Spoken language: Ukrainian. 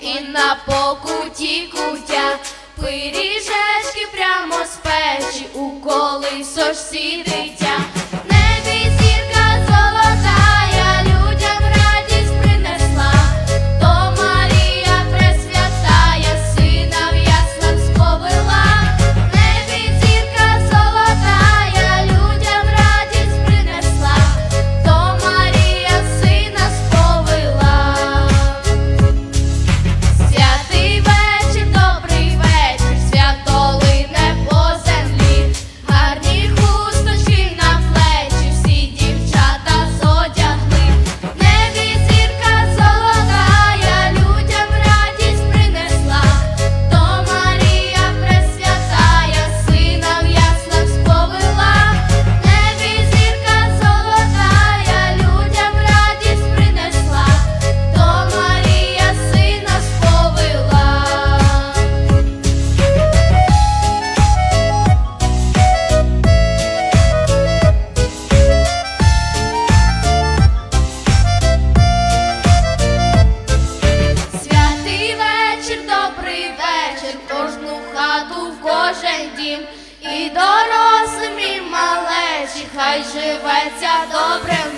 і на покуті кутя, пиріжечки прямо з печі у колисо ж сидить. хату в кожен дім, і дорослим, і малечі, хай живеться добре.